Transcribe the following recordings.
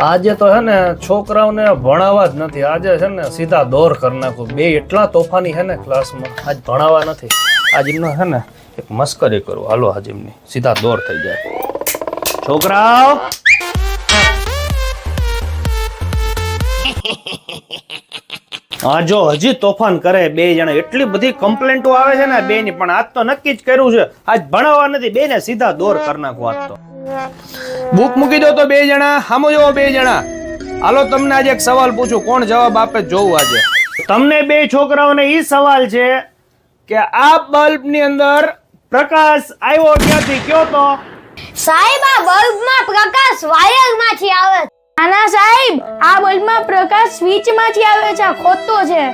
આજે તો છે ને છોકરાઓને ભણાવવા જ નથી. આજે છે ને સીધા દોર કરી નાખું. બે એટલા તોફાની છે ને ક્લાસમાં. આજ ભણાવવા નથી. આજ એમનો છે ને એક મસ્કરી કરું. હાલો આજ એમની. સીધા દોર થઈ જાય. છોકરાઓ! હા જો હજી તોફાન કરે બે જણા. એટલી બધી કમ્પ્લેન્ટો આવે છે ને બે ની પણ આજ તો નક્કી જ કર્યું છે. આજ ભણાવવા નથી. બે ને સીધા દોર કરી નાખું આજ તો. બુક મૂકી દો તો બે જણા હામો જોવો બે જણા. હાલો તમને આજે એક સવાલ પૂછું કોણ જવાબ આપે જોવું આજે? તમને બે છોકરાઓને એ સવાલ છે કે આ બલ્બની અંદર પ્રકાશ આવ્યો ક્યાંથી કયો તો? સાહેબ આ બલ્બમાં પ્રકાશ વાયરમાંથી આવે છે. નાના સાહેબ આ બલ્બમાં પ્રકાશ સ્વિચમાંથી આવે છે ખોટો છે.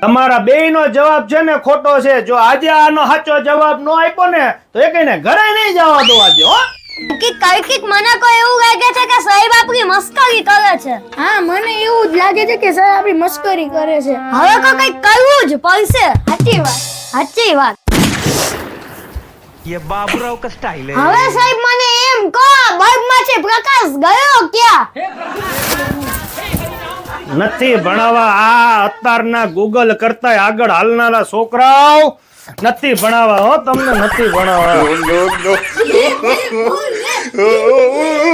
તમારા બેયનો જવાબ છે ને ખોટો છે. જો આજે આનો સાચો જવાબ નો આપ્યો ને તો એ કઈને ઘરે નહીં જવા દો આજે હો. અંકિત કૌકિક મને કોઈ એવું લાગે છે કે સાહેબ આપણી મસ્કરી કરે છે? હા મને એવું જ લાગે છે કે સાહેબ આપણી મસ્કરી કરે છે. હવે તો કંઈક કરવું જ પડશે. સાચી વાત. સાચી વાત. યે બાબુરાવ કા સ્ટાઇલ હે? હવે સાહેબ મને એમ કહો બલ્બમાં છે પ્રકાશ ગયો ક્યાં? નથી ભણાવા આ અત્યારના ગૂગલ કરતા આગળ હાલનારા છોકરાઓ નથી ભણાવા હો તમને નથી ભણાવા oh.